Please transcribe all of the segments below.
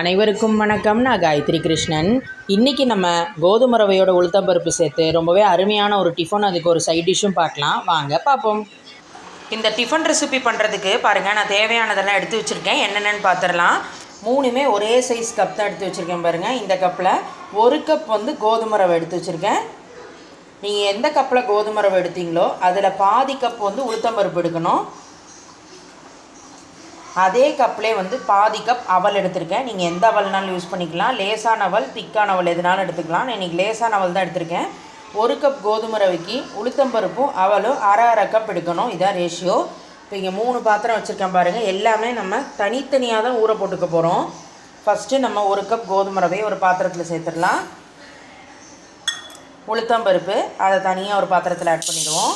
அனைவருக்கும் வணக்கம். நான் காயத்ரி கிருஷ்ணன். இன்றைக்கி நம்ம கோதுமை ரவையோட உளுத்தம்பருப்பு சேர்த்து ரொம்பவே அருமையான ஒரு டிஃபன் அதுக்கு ஒரு சைட் டிஷ்ஷும் பார்க்கலாம். வாங்க பார்ப்போம். இந்த டிஃபன் ரெசிபி பண்ணுறதுக்கு பாருங்கள் நான் தேவையானதெல்லாம் எடுத்து வச்சுருக்கேன். என்னென்னு பார்த்துடலாம் மூணுமே ஒரே சைஸ் கப் தான் எடுத்து வச்சுருக்கேன் பாருங்கள் இந்த கப்பில் ஒரு கப் வந்து கோதுமை ரவை எடுத்து வச்சுருக்கேன். நீங்கள் எந்த கப்பில் கோதுமை ரவை எடுத்தீங்களோ அதில் பாதி கப் வந்து உளுத்தம்பருப்பு எடுக்கணும். அதே கப்லேயே வந்து பாதி கப் அவல் எடுத்திருக்கேன். நீங்கள் எந்த அவல்னாலும் யூஸ் பண்ணிக்கலாம். லேசான அவல் திக்கான அவல் எதுனாலும் எடுத்துக்கலாம். நான் இன்றைக்கி லேசான அவல் தான் எடுத்திருக்கேன். ஒரு கப் கோதுமை ரவைக்கு உளுத்தம்பருப்பும் அவலும் அரை அரை கப் எடுக்கணும். இதான் ரேஷியோ இப்போ இங்கே மூணு பாத்திரம் வச்சுருக்கேன் பாருங்கள் எல்லாமே நம்ம தனித்தனியாக தான் ஊற போட்டுக்க போகிறோம் ஃபஸ்ட்டு நம்ம ஒரு கப் கோதுமை ரவையை ஒரு பாத்திரத்தில் சேர்த்துடலாம். உளுத்தம்பருப்பு அதை தனியாக ஒரு பாத்திரத்தில் ஆட் பண்ணிடுவோம்.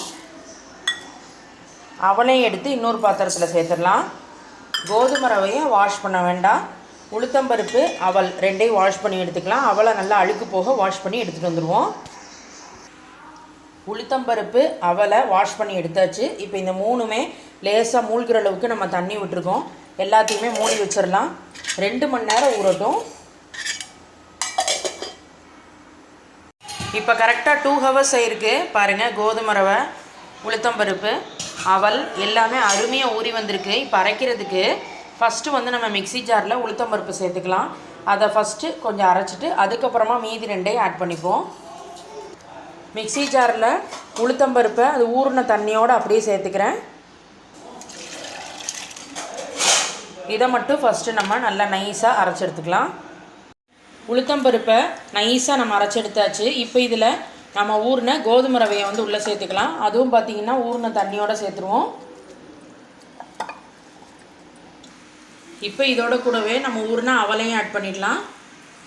அவளையும் எடுத்து இன்னொரு பாத்திரத்தில் சேர்த்துடலாம். கோதுமை ரவையை வாஷ் பண்ண வேண்டாம். உளுத்தம்பருப்பு அவல் ரெண்டையும் வாஷ் பண்ணி எடுத்துக்கலாம். அவலை நல்லா அழுக்கு போக வாஷ் பண்ணி எடுத்துகிட்டு வந்துடுவோம் உளுத்தம்பருப்பு அவலை வாஷ் பண்ணி எடுத்தாச்சு. இப்போ இந்த மூணுமே லேசாக மூழ்கிற அளவுக்கு நம்ம தண்ணி விட்டுருக்கோம். எல்லாத்தையுமே மூடி வச்சிடலாம். ரெண்டு மணி நேரம் ஊறட்டும். இப்போ கரெக்டாக டூ ஹவர்ஸ் ஆயிருக்கு. பாருங்கள் கோதுமை ரவை உளுத்தம்பருப்பு அவல் எல்லாமே அருமையாக ஊறி வந்திருக்கு. இப்போ அரைக்கிறதுக்கு ஃபஸ்ட்டு வந்து நம்ம மிக்ஸி ஜாரில் உளுத்தம்பருப்பு சேர்த்துக்கலாம். அதை ஃபஸ்ட்டு கொஞ்சம் அரைச்சிட்டு அதுக்கப்புறமா மீதி ரெண்டையும் ஆட் பண்ணிப்போம். மிக்ஸி ஜாரில் உளுத்தம்பருப்பை அது ஊறின தண்ணியோடு அப்படியே சேர்த்துக்கிறேன். இதை மட்டும் ஃபஸ்ட்டு நம்ம நல்லா நைஸாக அரைச்சி எடுத்துக்கலாம். உளுத்தம்பருப்பை நைஸாக நம்ம அரைச்சி எடுத்தாச்சு. இப்போ இதில் நம்ம ஊறின கோதுமை ரவையை வந்து உள்ளே சேர்த்துக்கலாம். அதுவும் பார்த்திங்கன்னா ஊறின தண்ணியோடு சேர்த்துருவோம். இப்போ இதோட கூடவே நம்ம ஊறின அவலையும் ஆட் பண்ணிடலாம்.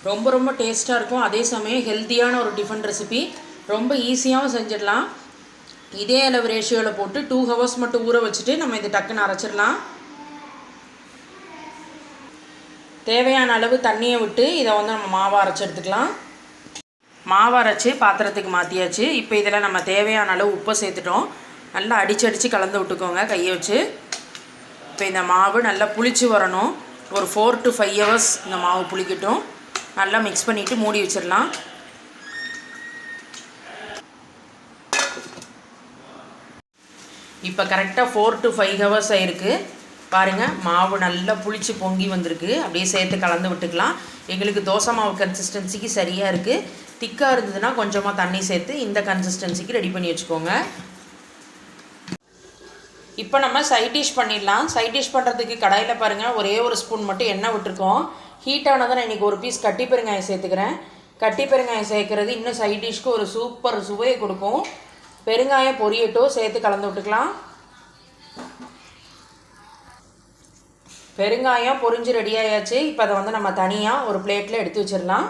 ரொம்ப ரொம்ப டேஸ்ட்டாக இருக்கும். அதே சமயம் ஹெல்த்தியான ஒரு டிஃபன் ரெசிபி ரொம்ப ஈஸியாகவும் செஞ்சிடலாம். இதே அளவு ரேஷியோவில் போட்டு டூ ஹவர்ஸ் மட்டும் ஊற வச்சுட்டு நம்ம இதை டக்குன்னு அரைச்சிடலாம். தேவையான அளவு தண்ணியை விட்டு இதை வந்து நம்ம மாவை அரைச்சி எடுத்துக்கலாம். மாவரைச்சி பாத்திரத்துக்கு மாற்றியாச்சு இப்போ இதில் நம்ம தேவையான அளவு உப்பை சேர்த்துட்டோம். நல்லா அடித்து அடித்து கலந்து விட்டுக்கோங்க கையை வச்சு. இப்போ இந்த மாவு நல்லா புளிச்சு வரணும். ஒரு ஃபோர் டு ஃபைவ் ஹவர்ஸ் இந்த மாவு புளிக்கட்டும். நல்லா மிக்ஸ் பண்ணிவிட்டு மூடி வச்சிடலாம். இப்போ கரெக்டாக ஃபோர் டு ஃபைவ் ஹவர்ஸ் ஆகிருக்கு பாருங்கள் மாவு நல்லா புளிச்சு பொங்கி வந்திருக்கு. அப்படியே சேர்த்து கலந்து விட்டுக்கலாம். எங்களுக்கு தோசை மாவு கன்சிஸ்டன்சிக்கு சரியாக இருக்குது திக்காக இருந்ததுன்னா கொஞ்சமாக தண்ணி சேர்த்து இந்த கன்சிஸ்டன்சிக்கு ரெடி பண்ணி வச்சுக்கோங்க. இப்போ நம்ம சைட் டிஷ் பண்ணிடலாம். சைட் டிஷ் பண்ணுறதுக்கு கடாயில் பாருங்கள் ஒரே ஒரு ஸ்பூன் மட்டும் எண்ணெய் விட்டுருக்கோம். ஹீட் ஆனதான் இன்றைக்கி ஒரு பீஸ் கட்டி பெருங்காயம் சேர்த்துக்கிறேன். கட்டி பெருங்காயம் சேர்க்குறது இன்னும் சைட் டிஷ்க்கு ஒரு சூப்பர் சுவையை கொடுக்கும். பெருங்காயம் பொரியட்டும் சேர்த்து கலந்து விட்டுக்கலாம். பெருங்காயம் பொரிஞ்சு ரெடி ஆயாச்சு. இப்போ அதை வந்து நம்ம தனியாக ஒரு பிளேட்டில் எடுத்து வச்சிடலாம்.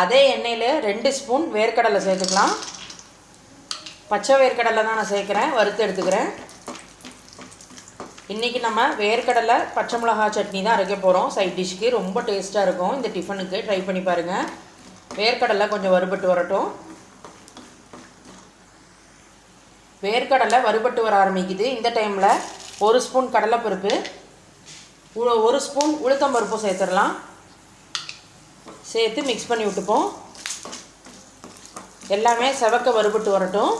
அதே எண்ணெயில் ரெண்டு ஸ்பூன் வேர்க்கடலை சேர்த்துக்கலாம். பச்சை வேர்க்கடலை தான் நான் சேர்க்குறேன். வறுத்து எடுத்துக்கிறேன். இன்றைக்கி நம்ம வேர்க்கடலை பச்சை மிளகா சட்னி தான் அரைக்க போகிறோம் சைட் டிஷ்க்கு ரொம்ப டேஸ்ட்டாக இருக்கும். இந்த டிஃபனுக்கு ட்ரை பண்ணி பாருங்கள் வேர்க்கடலை கொஞ்சம் வறுபட்டு வரட்டும். வேர்க்கடலை வறுபட்டு வர ஆரம்பிக்குது. இந்த டைமில் ஒரு ஸ்பூன் கடலைப்பருப்பு ஒரு ஸ்பூன் உளுத்தம்பருப்பும் சேர்த்துடலாம். சேர்த்து மிக்ஸ் பண்ணி விட்டுப்போம். எல்லாமே செவக்க வறுபட்டு வரட்டும்.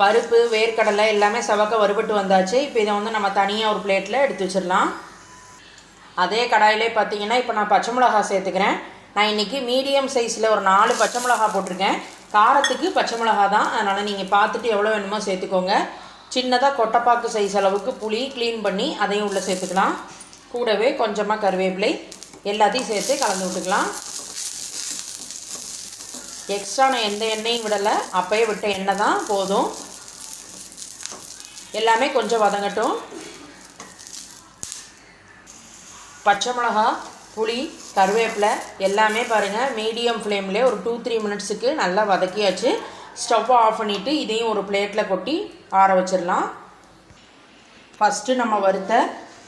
பருப்பு வேர்க்கடலை எல்லாமே செவக்க வறுபட்டு வந்தாச்சு. இப்போ இதை வந்து நம்ம தனியாக ஒரு பிளேட்டில் எடுத்து வச்சிடலாம். அதே கடாயிலே பார்த்தீங்கன்னா இப்போ நான் பச்சை மிளகா சேர்த்துக்கிறேன். நான் இன்றைக்கி மீடியம் சைஸில் ஒரு நாலு பச்சை மிளகா போட்டிருக்கேன். காரத்துக்கு பச்சை மிளகா தான். அதனால் நீங்கள் பார்த்துட்டு எவ்வளோ வேணுமோ சேர்த்துக்கோங்க. சின்னதாக கொட்டைப்பாக்கு சைஸ் அளவுக்கு புளி க்ளீன் பண்ணி அதையும் உள்ளே சேர்த்துக்கலாம். கூடவே கொஞ்சமாக கருவேப்பிலை எல்லாத்தையும் சேர்த்து கலந்து விட்டுக்கலாம். எக்ஸ்ட்ரா நான் எந்த எண்ணெயும் விடலை. அப்போயே விட்ட எண்ணெய் தான் போதும். எல்லாமே கொஞ்சம் வதங்கட்டும். பச்சை மிளகா புளி கருவேப்பிலை எல்லாமே பாருங்கள் மீடியம் ஃப்ளேம்லேயே ஒரு டூ த்ரீ மினிட்ஸுக்கு நல்லா வதக்கியாச்சு. ஸ்டவ்வை ஆஃப் பண்ணிவிட்டு இதையும் ஒரு பிளேட்டில் கொட்டி ஆற வச்சிடலாம். ஃபஸ்ட்டு நம்ம வறுத்த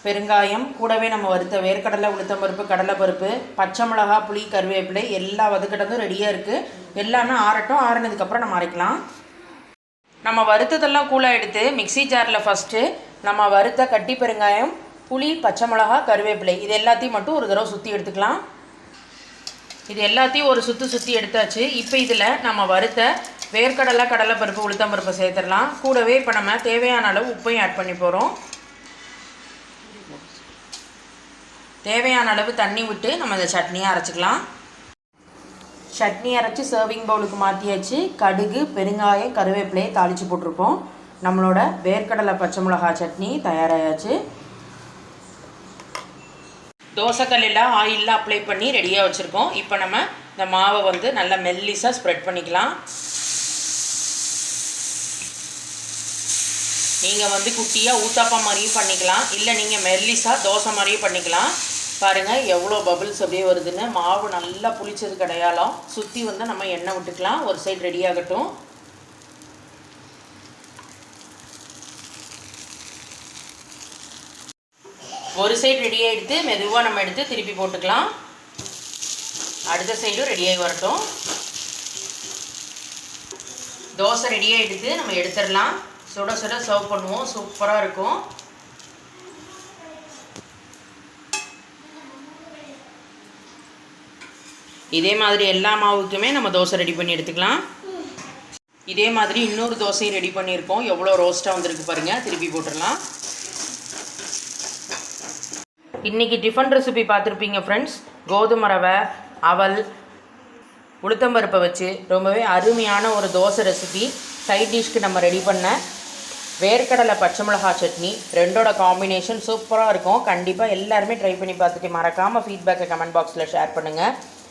பெருங்காயம் கூடவே நம்ம வறுத்த வேர்க்கடலை உளுத்தம் பருப்பு கடலைப்பருப்பு பச்சை மிளகா புளி கருவேப்பிலை எல்லா வதக்கட்டதும் ரெடியாக இருக்குது எல்லாமே ஆறட்டும் ஆறினதுக்கப்புறம் நம்ம அரைக்கலாம். நம்ம வறுத்ததெல்லாம் கூலாக எடுத்து மிக்ஸி ஜாரில் ஃபஸ்ட்டு நம்ம வறுத்த கட்டி பெருங்காயம் புளி பச்சை மிளகா கருவேப்பிலை இது எல்லாத்தையும் மட்டும் ஒரு தடவை சுற்றி எடுத்துக்கலாம். இது எல்லாத்தையும் ஒரு சுற்றி சுற்றி எடுத்தாச்சு. இப்போ இதில் நம்ம வறுத்த வேர்க்கடலை கடலைப்பருப்பு உளுத்தம்பருப்பு சேர்த்துடலாம். கூடவே இப்போ நம்ம தேவையான அளவு உப்பையும் ஆட் பண்ணி போகிறோம் தேவையான அளவு தண்ணி விட்டு நம்ம இந்த சட்னியை அரைச்சிக்கலாம். சட்னி அரைச்சி சர்விங் பவுலுக்கு மாற்றியாச்சு கடுகு பெருங்காயம் கருவேப்பிலையை தாளித்து போட்டிருப்போம். நம்மளோட வேர்க்கடலை பச்சை மிளகா சட்னி தயாராகியாச்சு தோசைக்கல்லில் ஆயிலில் அப்ளை பண்ணி ரெடியாக வச்சுருக்கோம். இப்போ நம்ம இந்த மாவை வந்து நல்லா மெல்லிஸாக ஸ்ப்ரெட் பண்ணிக்கலாம். நீங்கள் வந்து குட்டியாக ஊத்தாப்பா மாதிரியும் பண்ணிக்கலாம். இல்லை நீங்கள் மெல்லிஸாக தோசை மாதிரியும் பண்ணிக்கலாம். பாருங்கள் எவ்வளோ பபுள்ஸ் அப்படியே வருதுன்னு. மாவு நல்லா புளிச்சது கிடையாலும் சுற்றி வந்து நம்ம எண்ணெய் விட்டுக்கலாம். ஒரு சைடு ரெடி ஆகட்டும். ஒரு சைடு ரெடி ஆகிடுத்து மெதுவாக நம்ம எடுத்து திருப்பி போட்டுக்கலாம். அடுத்த சைடும் ரெடியாகி வரட்டும். தோசை ரெடி எடுத்து நம்ம எடுத்துடலாம். சுட சுட சர்வ் பண்ணுவோம். சூப்பராக இருக்கும். இதே மாதிரி எல்லா மாவுக்குமே நம்ம தோசை ரெடி பண்ணி எடுத்துக்கலாம். இதே மாதிரி இன்னொரு தோசையும் ரெடி பண்ணியிருக்கோம். எவ்வளோ ரோஸ்ட்டாக வந்திருக்கு பாருங்கள் திருப்பி போட்டுடலாம். இன்றைக்கி டிஃபன் ரெசிபி பார்த்துருப்பீங்க ஃப்ரெண்ட்ஸ் கோதுமை ரவை அவல் உளுத்தம்பருப்பை வச்சு ரொம்பவே அருமையான ஒரு தோசை ரெசிபி சைட் டிஷ்க்கு நம்ம ரெடி பண்ண வேர்க்கடலை பச்சை மிளகா சட்னி. ரெண்டோட காம்பினேஷன் சூப்பராக இருக்கும். கண்டிப்பாக எல்லாருமே ட்ரை பண்ணி பார்த்துட்டு மறக்காமல் ஃபீட்பேக்கை கமெண்ட் பாக்ஸில் ஷேர் பண்ணுங்கள்